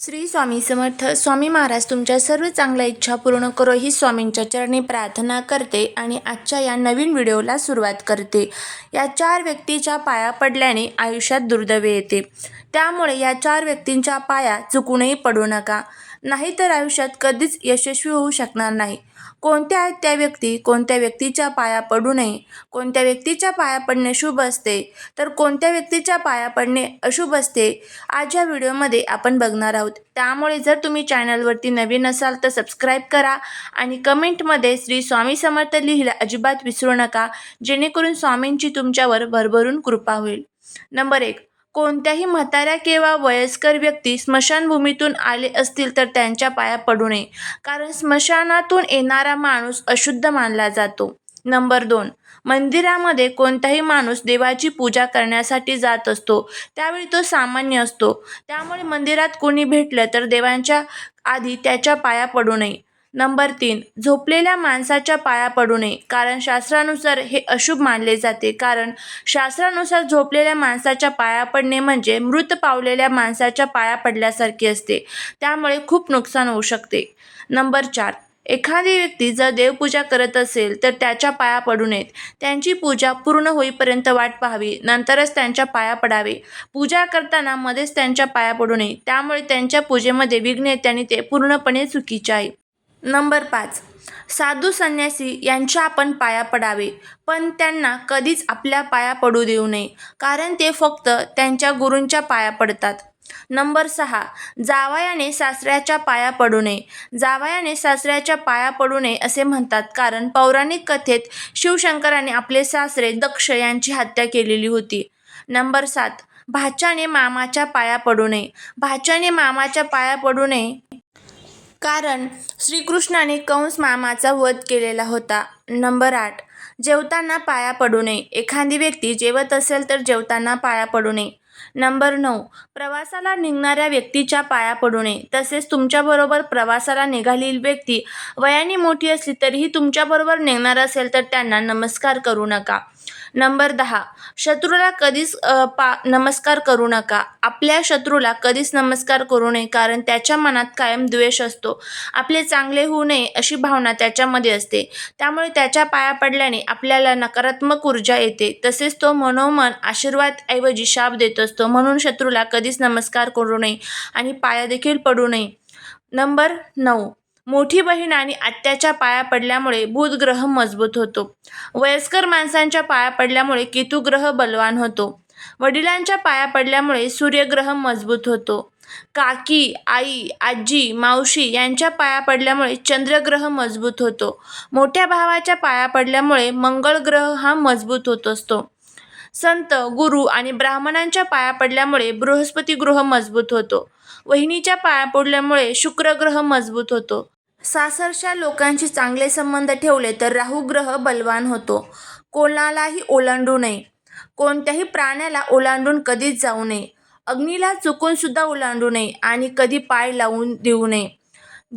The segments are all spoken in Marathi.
श्री स्वामी समर्थ स्वामी महाराज तुमच्या सर्व चांगल्या इच्छा पूर्ण करो ही स्वामींच्या चरणी प्रार्थना करते आणि आजच्या या नवीन व्हिडिओला सुरुवात करते. या चार व्यक्तीच्या पाया पडल्याने आयुष्यात दुर्दवे येते. त्यामुळे या चार व्यक्तींच्या पाया चुकूनही पडू नका. नाहीतर आयुष्यात कधीच यशस्वी होऊ शकणार नाही. कोणत्या आहेत त्या व्यक्ती कोणत्या व्यक्तीच्या पाया पडू नये कोणत्या व्यक्तीच्या पाया पडणे शुभ असते तर कोणत्या व्यक्तीच्या पाया पडणे अशुभ असते आज या व्हिडिओमध्ये आपण बघणार आहोत. त्यामुळे जर तुम्ही चॅनलवरती नवीन असाल तर सबस्क्राईब करा आणि कमेंटमध्ये श्री स्वामी समर्थ लिहिला अजिबात विसरू नका जेणेकरून स्वामींची तुमच्यावर भरभरून कृपा होईल. नंबर एक कोणत्याही म्हाताऱ्या किंवा वयस्कर व्यक्ती स्मशानभूमीतून आले असतील तर त्यांच्या पाया पडू नये. कारण स्मशानातून येणारा माणूस अशुद्ध मानला जातो. नंबर दोन. मंदिरामध्ये कोणताही माणूस देवाची पूजा करण्यासाठी जात असतो. त्यावेळी तो सामान्य असतो. त्यामुळे मंदिरात कोणी भेटलं तर देवांच्या आधी त्याच्या पाया पडू नये. नंबर तीन झोपलेल्या माणसाच्या पाया पडू नये. कारण शास्त्रानुसार हे अशुभ मानले जाते. कारण शास्त्रानुसार झोपलेल्या माणसाच्या पाया पडणे म्हणजे मृत पावलेल्या माणसाच्या पाया पडल्यासारखे असते. त्यामुळे खूप नुकसान होऊ शकते. नंबर चार एखादी व्यक्ती जर देवपूजा करत असेल तर त्याच्या पाया पडू नयेत. त्यांची पूजा पूर्ण होईपर्यंत वाट पाहावी. नंतरच त्यांच्या पाया पडावे. पूजा करताना मध्येच त्यांच्या पाया पडू नये. त्यामुळे त्यांच्या पूजेमध्ये विघ्न येते आणि ते पूर्णपणे चुकीचे आहे. नंबर पाच. साधू संन्यासी यांच्या आपण पाया पडावे पण त्यांना कधीच आपल्या पाया पडू देऊ नये कारण ते फक्त त्यांच्या गुरूंच्या पाया पडतात. नंबर सहा. जावयाने सासऱ्याच्या पाया पडू नये. जावयाने सासऱ्याच्या पाया पडू नये असे म्हणतात कारण पौराणिक कथेत शिवशंकराने आपले सासरे दक्ष यांची हत्या केलेली होती. नंबर सात. भाच्याने मामाच्या पाया पडू नये. भाच्याने मामाच्या पाया पडू नये. कारण श्रीकृष्णाने कंस मामाचा वध केलेला होता. नंबर आठ. जेवताना पाया पडू नये. एखादी व्यक्ती जेवत असेल तर जेवताना पाया पडू नये. नंबर नऊ. प्रवासाला निघणाऱ्या व्यक्तीच्या पाया पडू नये. तसेच तुमच्याबरोबर प्रवासाला निघालेली व्यक्ती वयाने मोठी असली तरीही तुमच्याबरोबर निघणार असेल तर त्यांना नमस्कार करू नका. नंबर दहा. शत्रूला कधीच पा नमस्कार करू नका. आपल्या शत्रूला कधीच नमस्कार करू नये कारण त्याच्या मनात कायम द्वेष असतो. आपले चांगले होऊ नये अशी भावना त्याच्यामध्ये असते. त्यामुळे त्याच्या पाया पडल्याने आपल्याला नकारात्मक ऊर्जा येते. तसेच तो मनोमन आशीर्वाद ऐवजी शाप देत असतो. म्हणून शत्रूला कधीच नमस्कार करू नये आणि पाया देखील पडू नये. नंबर नऊ. मोठी बहीण आणि आत्याच्या पाया पडल्यामुळे बुधग्रह मजबूत होतो. वयस्कर माणसांच्या पाया पडल्यामुळे केतुग्रह बलवान होतो. वडिलांच्या पाया पडल्यामुळे सूर्यग्रह मजबूत होतो. काकी आई आजी मावशी यांच्या पाया पडल्यामुळे चंद्रग्रह मजबूत होतो. मोठ्या भावाच्या पाया पडल्यामुळे मंगळ ग्रह हा मजबूत होत असतो. संत गुरु आणि ब्राह्मणांच्या पाया पडल्यामुळे बृहस्पती ग्रह मजबूत होतो. वहिनीच्या पाया पडल्यामुळे शुक्रग्रह मजबूत होतो. सासरच्या लोकांशी चांगले संबंध ठेवले तर राहू ग्रह बलवान होतो. कोणालाही ओलांडू नये. कोणत्याही प्राण्याला ओलांडून कधीच जाऊ नये. अग्नीला चुकून सुद्धा ओलांडू नये आणि कधी पाय लावून देऊ नये.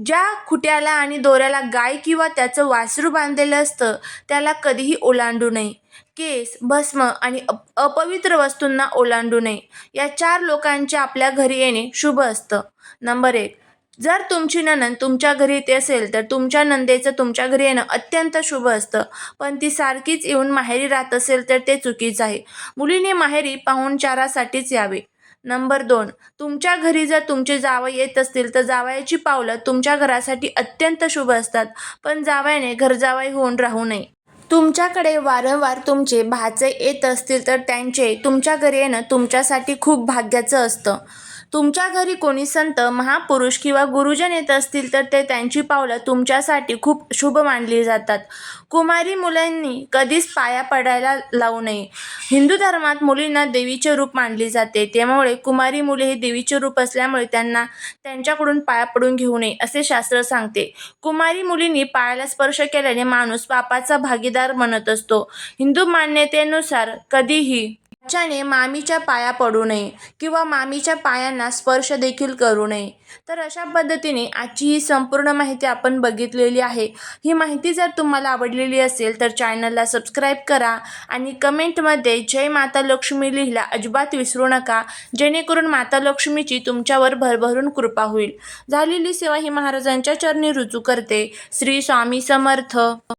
ज्या खुट्याला आणि दोऱ्याला गाय किंवा त्याचं वासरू बांधलेलं असतं त्याला कधीही ओलांडू नये. केस भस्म आणि अप अपवित्र वस्तूंना ओलांडू नये. या चार लोकांचे आपल्या घरी येणे शुभ असतं. नंबर एक जर तुमची नणंद तुमच्या घरी येते असेल तर तुमच्या नंदेचं तुमच्या घरी येणं अत्यंत शुभ असतं. पण ती सारखीच येऊन माहेरी राहत असेल तर ते चुकीचं आहे. मुलीने माहेरी पाहुणचारासाठीच यावे. नंबर दोन तुमच्या घरी जर तुमचे जावई येत असतील तर जावयाची पावलं तुमच्या घरासाठी अत्यंत शुभ असतात. पण जावयाने घरजावाई होऊन राहू नये. तुमच्याकडे वारंवार तुमचे भाचे येत असतील तर त्यांचे तुमच्या घरी येणं तुमच्यासाठी खूप भाग्याचं असतं. तुमच्या घरी कोणी संत महापुरुष किंवा गुरुजन येत असतील तर ते त्यांची पावलं तुमच्यासाठी खूप शुभ मानली जातात. कुमारी मुलांनी कधीच पाया पडायला लावू नये. हिंदू धर्मात मुलींना देवीचे रूप मानले जाते. त्यामुळे कुमारी मुले हे देवीचे रूप असल्यामुळे त्यांना त्यांच्याकडून पाया पडून घेऊ नये असे शास्त्र सांगते. कुमारी मुलींनी पायाला स्पर्श केल्याने माणूस पापाचा भागीदार बनत असतो. हिंदू मान्यतेनुसार कधीही बच्चाने मामीच्या पाया पडू नये किंवा मामीच्या पायांना स्पर्श देखील करू नये. तर अशा पद्धतीने आजची ही संपूर्ण माहिती आपण बघितलेली आहे. ही माहिती जर तुम्हाला आवडलेली असेल तर चॅनलला सबस्क्राईब करा आणि कमेंटमध्ये जय माता लक्ष्मी लिहिला अजिबात विसरू नका जेणेकरून माता लक्ष्मीची तुमच्यावर भरभरून कृपा होईल. झालेली सेवा ही महाराजांच्या चरणी रुजू करते. श्री स्वामी समर्थ.